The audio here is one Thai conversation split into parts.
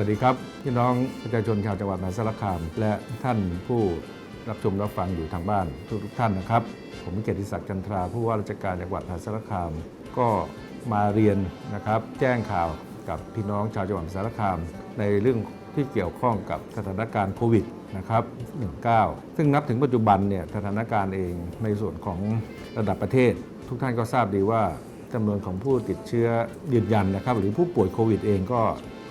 วัสดีครับ พี่น้องประชาชนชาวจังหวัดมหาสารคาม และท่านผู้รับชมรับฟังอยู่ทางบ้านทุกทุกท่านนะครับ ผมเกียรติศักดิ์จันทราผู้ว่าราชการจังหวัดมหาสารคาม ก็มาเรียนนะครับ แจ้งข่าวกับพี่น้องชาวจังหวัดมหาสารคาม ในเรื่องที่เกี่ยวข้องกับสถานการณ์โควิดนะครับ 19 ซึ่งนับถึงปัจจุบันเนี่ยสถานการณ์เองในส่วนของระดับประเทศ ทุกท่านก็ทราบดีว่าจำนวนของผู้ติดเชื้อยืนยันนะครับ หรือผู้ป่วยโควิดเองก็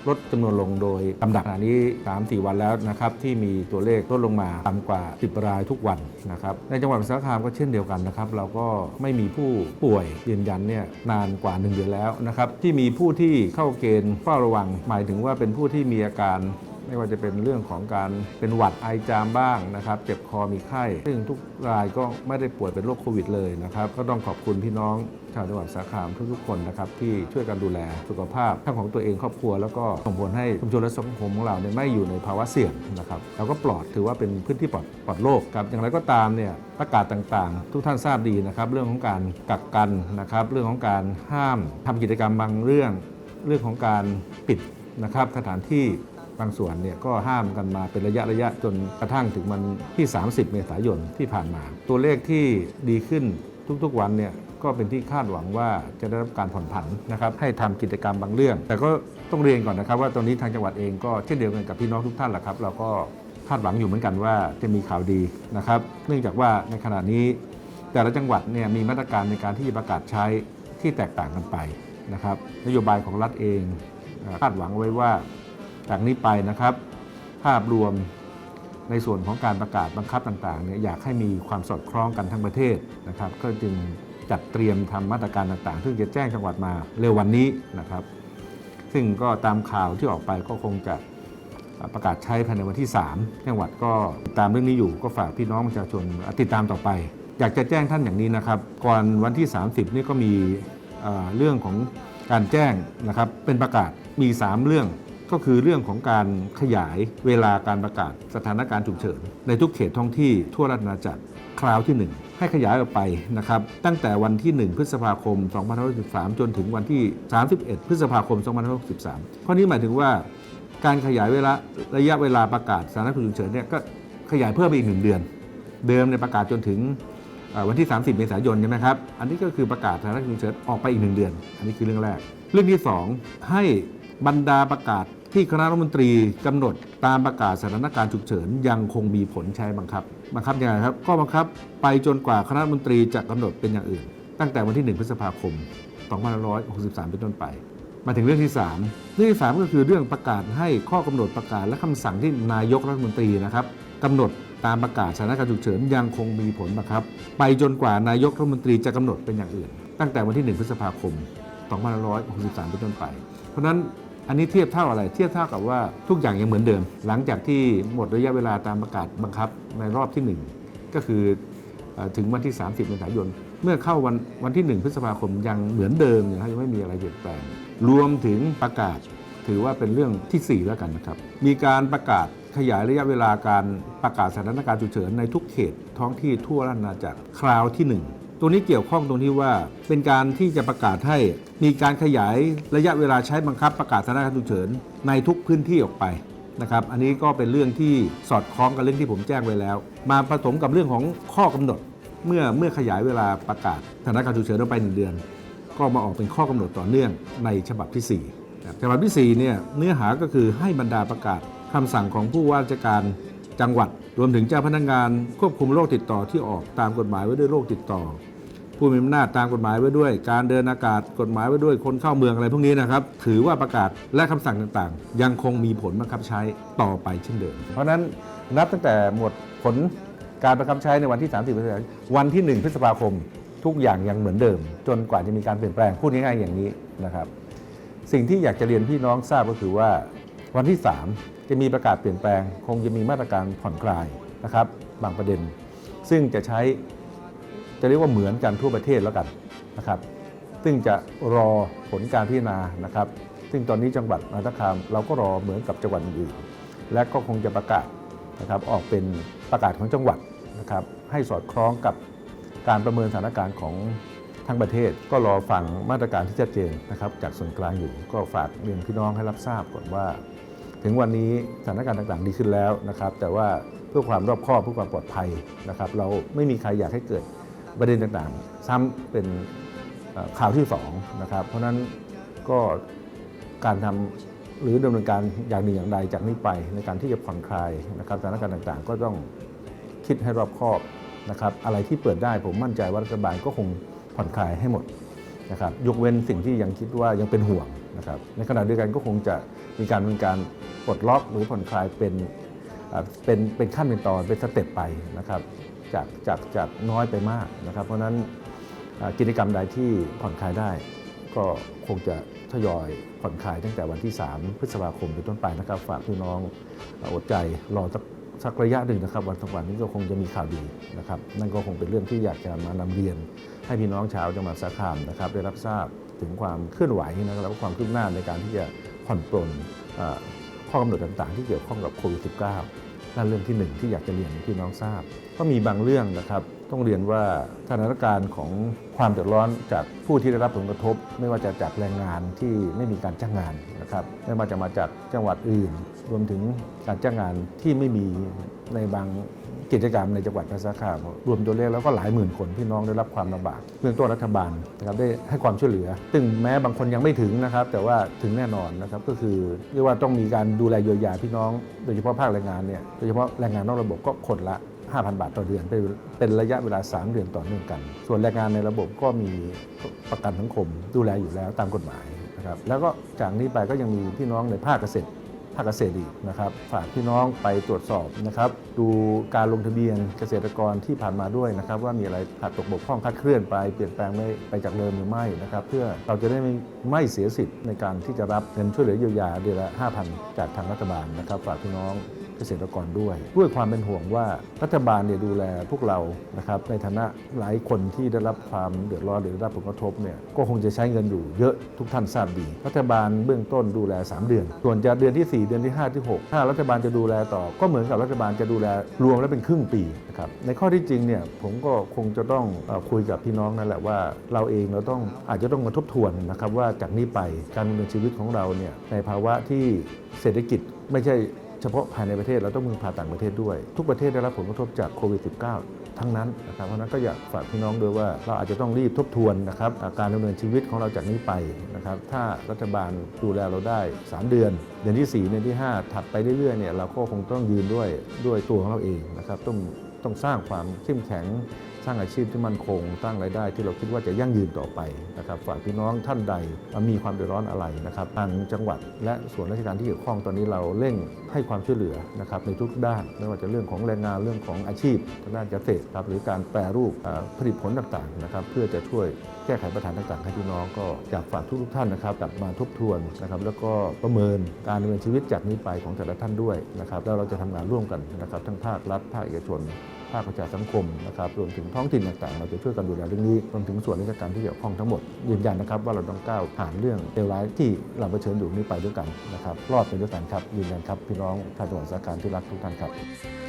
ลดจำนวนลงโดยลำดับขณะนี้ 3-4 วันแล้วนะครับที่มีตัวเลขลดลงมาต่ำกว่า 10 รายทุกวันนะครับในจังหวัดมหาสารคามก็เช่นเดียวกันนะครับเราก็ไม่มีผู้ป่วยยืนยันเนี่ยนานกว่า 1 เดือนแล้วนะครับที่มีผู้ที่เข้าเกณฑ์เฝ้าระวังหมายถึงว่าเป็นผู้ที่มีอาการ ไม่ว่าจะเป็นเรื่องของการเป็นหวัดไอจามบ้างนะครับ เจ็บคอมีไข้ ซึ่งทุกรายก็ไม่ได้ป่วยเป็นโรคโควิดเลยนะครับ ก็ต้องขอบคุณพี่น้องชาวจังหวัดสารคามทุกๆคนนะครับที่ช่วยกันดูแลสุขภาพทั้งของตัวเองครอบครัว แล้วก็ส่งผลให้ชุมชนและสังคมของเราเนี่ยไม่อยู่ในภาวะเสี่ยงนะครับเราก็ปลอดถือว่าเป็นพื้นที่ปลอดปลอดโรคครับอย่างไรก็ตามเนี่ยประกาศต่างๆ ทุกท่านทราบดีนะครับเรื่องของการกักกันนะครับเรื่องของการห้ามทำกิจกรรมบางเรื่อง เรื่องของการปิดนะครับสถานที่ บางส่วนเนี่ยก็ห้ามกันมาเป็นระยะระยะจนกระทั่งถึงวันที่ 30 เมษายนที่ผ่านมา ตัวเลขที่ดีขึ้นทุกๆวันเนี่ยก็เป็นที่คาดหวังว่าจะได้รับการผ่อนผันนะครับให้ทำกิจกรรมบางเรื่อง แต่ก็ต้องเรียนก่อนนะครับ ว่าตอนนี้ทางจังหวัดเองก็เช่นเดียวกันกับพี่น้องทุกท่านแหละครับ เราก็คาดหวังอยู่เหมือนกันว่าจะมีข่าวดีนะครับ เนื่องจากว่าในขณะนี้ แต่ละจังหวัดเนี่ยมีมาตรการในการที่จะประกาศใช้ที่แตกต่างกันไปนะครับ นโยบายของรัฐเองคาดหวังไว้ว่า จากนี้ไปนะครับ ภาพรวมในส่วนของการประกาศบังคับต่างๆเนี่ยอยากให้มีความสอดคล้องกันทั้งประเทศนะครับ ก็จึงจัดเตรียมทำมาตรการต่างๆ ซึ่งจะแจ้งจังหวัดมาเร็ววันนี้นะครับ ซึ่งก็ตามข่าวที่ออกไปก็คงจะประกาศใช้ภายในวันที่ 3 จังหวัดก็ตามเรื่องนี้อยู่ก็ฝากพี่น้องประชาชนติดตามต่อไป อยากจะแจ้งท่านอย่างนี้นะครับ ก่อนวันที่ 30 นี่ก็มีเอ่อเรื่องของการแจ้งนะครับเป็นประกาศมี 3 เรื่อง ก็คือเรื่องของการขยายเวลาการประกาศสถานการณ์ฉุกเฉิน ในทุกเขตท้องที่ทั่วราชอาณาจักรคราวที่ 1 ให้ขยายออกไปนะครับตั้งแต่วันที่ 1 พฤษภาคม 2563 จนถึงวันที่ 31 พฤษภาคม 2563 ข้อนี้หมายถึงว่าการขยายเวลาระยะเวลาประกาศสถานการณ์ฉุกเฉินเนี่ยก็ขยายเพิ่มไปอีก 1 เดือน เดิมในประกาศจนถึงวันที่ 30 เมษายนใช่ไหมครับ อันนี้ก็คือประกาศสถานการณ์ฉุกเฉินออกไปอีก 1 เดือน อันนี้คือเรื่องแรก เรื่องที่ 2 ให้ บรรดาประกาศที่คณะรัฐมนตรีกำหนดตามประกาศสถานการณ์ฉุกเฉินยังคงมีผลใช้บังคับบังคับยังไงครับ ก็บังคับไปจนกว่าคณะรัฐมนตรีจะกำหนดเป็นอย่างอื่น ตั้งแต่วันที่ 1 พฤษภาคม 2563 เป็นต้นไป มาถึงเรื่องที่ 3 เรื่องที่ 3 ก็คือเรื่องประกาศให้ข้อกำหนดประกาศและคำสั่งที่นายกรัฐมนตรีนะครับกำหนดตามประกาศสถานการณ์ฉุกเฉินยังคงมีผลบังคับ ไปจนกว่านายกรัฐมนตรีจะกำหนดเป็นอย่างอื่น ตั้งแต่วันที่ 1 พฤษภาคม 2563 เป็นต้นไป เพราะนั้นอันนี้เทียบเท่าอะไร เทียบเท่ากับว่าทุกอย่างยังเหมือนเดิม หลังจากที่หมดระยะเวลาตามประกาศบังคับในรอบที่ 1 ก็คือถึงวันที่ 30เมษายน เมื่อเข้าวันวันที่ 1 พฤษภาคมยังเหมือนเดิมนะครับยังไม่มีอะไรเปลี่ยนแปลง รวมถึงประกาศถือว่าเป็นเรื่องที่ 4 แล้วกันนะครับ มีการประกาศขยายระยะเวลาการประกาศสถานการณ์ฉุกเฉินในทุกเขตท้องที่ทั่วราชอาณาจักรคราวที่ 1 ตัวนี้เกี่ยวข้องตรงที่ว่าเป็นการที่จะประกาศให้มีการขยายระยะเวลาใช้บังคับประกาศสถานการณ์ฉุกเฉินในทุกพื้นที่ออกไปนะครับ อันนี้ก็เป็นเรื่องที่สอดคล้องกับเรื่องที่ผมแจ้งไว้แล้ว มาผสมกับเรื่องของข้อกำหนด เมื่อเมื่อขยายเวลาประกาศสถานการณ์ฉุกเฉินออกไปหนึ่งเดือน ก็มาออกเป็นข้อกำหนดต่อเนื่องในฉบับที่ 4 ฉบับที่4เนี่ยเนื้อหาก็คือให้บรรดาประกาศคำสั่งของผู้ว่าราชการ จังหวัด รวมถึงเจ้าพนักงานควบคุมโรคติดต่อที่ออกตามกฎหมายไว้ด้วยโรคติดต่อ ผู้มีอำนาจตามกฎหมายไว้ด้วย การเดินอากาศกฎหมายไว้ด้วยคนเข้าเมืองอะไรพวกนี้นะครับ ถือว่าประกาศและคำสั่งต่างๆ ยังคงมีผลบังคับใช้ต่อไปเช่นเดิม เพราะฉะนั้นนับตั้งแต่หมดผลการบังคับใช้ในวันที่ 30พฤษภาคมวันที่ 1 พฤษภาคม ทุกอย่างยังเหมือนเดิม จนกว่าจะมีการเปลี่ยนแปลงพูดง่ายๆอย่างนี้นะครับ สิ่งที่อยากจะเรียนพี่น้องทราบก็คือว่า วันที่ 3 จะมีประกาศเปลี่ยนแปลง คงจะมีมาตรการผ่อนคลายนะครับบางประเด็น ซึ่งจะใช้จะเรียกว่าเหมือนกันทั่วประเทศแล้วกันนะครับ ซึ่งจะรอผลการพิจารณานะครับ ซึ่งตอนนี้จังหวัดมหาสารคามเราก็รอเหมือนกับจังหวัดอื่น และก็คงจะประกาศนะครับออกเป็นประกาศของจังหวัดนะครับให้สอดคล้องกับการประเมินสถานการณ์ของทั้งประเทศก็รอฟังมาตรการที่ชัดเจนนะครับจากส่วนกลางอยู่ก็ฝากเรียนพี่น้องให้รับทราบก่อนว่า ถึงวันนี้สถานการณ์ต่างๆ ดีขึ้นแล้วนะครับ แต่ว่าเพื่อความรอบคอบเพื่อความปลอดภัยนะครับ เราไม่มีใครอยากให้เกิดประเด็นต่างๆ ซ้ำเป็นข่าวที่สองนะครับ เพราะนั้นก็การทำหรือดำเนินการอย่างหนึ่งอย่างใดจากนี้ไปในการที่จะผ่อนคลายนะครับสถานการณ์ต่างๆ ก็ต้องคิดให้รอบคอบนะครับ อะไรที่เปิดได้ผมมั่นใจว่ารัฐบาลก็คงผ่อนคลายให้หมดนะครับ ยกเว้นสิ่งที่ยังคิดว่ายังเป็นห่วงนะครับ ในขณะเดียวกันก็คงจะมีการดำเป็นการ ปลดล็อกหรือผ่อนคลายเป็นเป็นเป็นขั้นเป็นตอนเป็นสเต็ปไปนะครับจากจากจากน้อยไปมากนะครับ เพราะนั้นกิจกรรมใดที่ผ่อนคลายได้ ก็คงจะทยอยผ่อนคลายตั้งแต่วันที่ 3 พฤษภาคมเป็นต้นไปนะครับ ฝากพี่น้องอดใจรอสักสักระยะหนึ่งนะครับ วันสองวันนี้ก็คงจะมีข่าวดีนะครับ นั่นก็คงเป็นเรื่องที่อยากจะมานำเรียน ให้พี่น้องชาวจังหวัดสารคามนะครับ ได้รับทราบถึงความเคลื่อนไหวนะครับและความคืบหน้าในการที่จะผ่อนปลน ข้อกำหนดต่างๆ ที่เกี่ยวข้องกับโควิด -19 นั่นเรื่องที่หนึ่งที่อยากจะเรียนพี่น้องทราบ ก็มีบางเรื่องนะครับ ต้องเรียนว่าสถานการณ์ของความเดือดร้อนจากผู้ที่ได้รับผลกระทบ ไม่ว่าจะจากแรงงานที่ไม่มีการจ้างงานนะครับไม่ว่าจะมาจากจังหวัดอื่น รวมถึงการจ้างงานที่ไม่มีในบาง กิจกรรมในจังหวัดพระสารคามรวมตัวเลขแล้วก็หลายหมื่นคนพี่น้องได้รับความลำบากเบื้องต้นรัฐบาลนะครับได้ให้ความช่วยเหลือ ซึ่งแม้บางคนยังไม่ถึงนะครับ แต่ว่าถึงแน่นอนนะครับก็คือเรียกว่าต้องมีการดูแลเยียวยาพี่น้อง โดยเฉพาะภาคแรงงานเนี่ยโดยเฉพาะแรงงานนอกระบบก็คนละ 5,000 บาทต่อเดือนเป็นเป็นระยะเวลา 3 เดือนต่อเนื่องกัน ส่วนแรงงานในระบบก็มีประกันสังคมดูแลอยู่แล้วตามกฎหมายนะครับแล้วก็จากนี้ไปก็ยังมีพี่น้องในภาคเกษตร ภาคเกษตรอีกนะครับ ฝากพี่น้องไปตรวจสอบนะครับ ดูการลงทะเบียนเกษตรกรที่ผ่านมาด้วยนะครับ ว่ามีอะไรขาดตกบกพร่องคลาดเคลื่อนไปเปลี่ยนแปลงไม่ไปจากเดิมหรือไม่นะครับ เพื่อเราจะได้ไม่ไม่เสียสิทธิ์ในการที่จะรับเงินช่วยเหลือเยียวยาเดือนละ5,000 จากทางรัฐบาลนะครับ ฝากพี่น้อง เกษตรกรด้วย ด้วยความเป็นห่วงว่ารัฐบาลเนี่ยดูแลพวกเรานะครับในฐานะหลายคนที่ได้รับความเดือดร้อนหรือได้รับผลกระทบเนี่ยก็คงจะใช้เงินอยู่เยอะทุกท่านทราบดี รัฐบาลเบื้องต้นดูแล 3 เดือน ส่วนจะเดือนที่ 4 เดือนที่ 5 ที่ 6 ถ้ารัฐบาลจะดูแลต่อ ก็เหมือนกับรัฐบาลจะดูแลรวมแล้วเป็นครึ่งปีนะครับในข้อที่จริงเนี่ยผมก็คงจะต้องคุยกับพี่น้องนั่นแหละว่า เราเองเราต้องอาจจะต้องมาทบทวนนะครับว่าจากนี้ไปการดำเนินชีวิตของเราเนี่ยในภาวะที่เศรษฐกิจไม่ใช่ เฉพาะภายในประเทศเราต้องมือพาต่างประเทศด้วย ทุกประเทศได้รับผลกระทบจากโควิด -19 ทั้งนั้นนะครับเพราะนั้นก็อยากฝากพี่น้องด้วยว่าเราอาจจะต้องรีบทบทวนนะครับาการดำเนินชีวิตของเราจากนี้ไปนะครับถ้ารัฐบาลดูแลเราได้ 3 เดือน เดือนที่ 4 เดือนที่ 5 ถัดไปเรื่อยๆเนี่ยเราก็คงต้องยืนด้วยด้วยตัวของเราเองนะครับต้อง ต้องสร้างความเข้มแข็ง สร้างอาชีพที่มั่นคง สร้างรายได้ที่เราคิดว่าจะยั่งยืนต่อไปนะครับฝากพี่น้องท่านใดมีความเดือดร้อนอะไรนะครับทางจังหวัดและส่วนราชการที่เกี่ยวข้องตอนนี้เราเร่งให้ความช่วยเหลือนะครับในทุกด้านไม่ว่าจะเรื่องของแรงงานเรื่องของอาชีพทางด้านเกษตรครับหรือการแปรรูปผลิตผลต่างๆนะครับเพื่อจะช่วยแก้ไขปัญหาต่างๆให้พี่น้องก็อยากฝากทุกๆท่านนะครับกลับมาทบทวนนะครับแล้วก็ประเมินการดำเนินชีวิตจากนี้ไปของแต่ละท่านด้วยนะครับแล้วเราจะทำงานร่วมกันนะครับทั้งภาครัฐภาคเอกชนาคประชาสังคมนะครับรวมถึงท้องถิ่นต่างๆ เราจะช่วยกันดูแลเรื่องนี้รวมถึงส่วนราชการที่เกี่ยวข้องทั้งหมดยืนยันนะครับว่าเราต้องก้าวผ่านเรื่องเลวร้ายที่เราเผชิญอยู่นี้ไปด้วยกันนะครับรอดไปด้วยกันครับยืนยันครับพี่น้องชาวจังหวัดสระบุรีที่รักทุกท่านครับ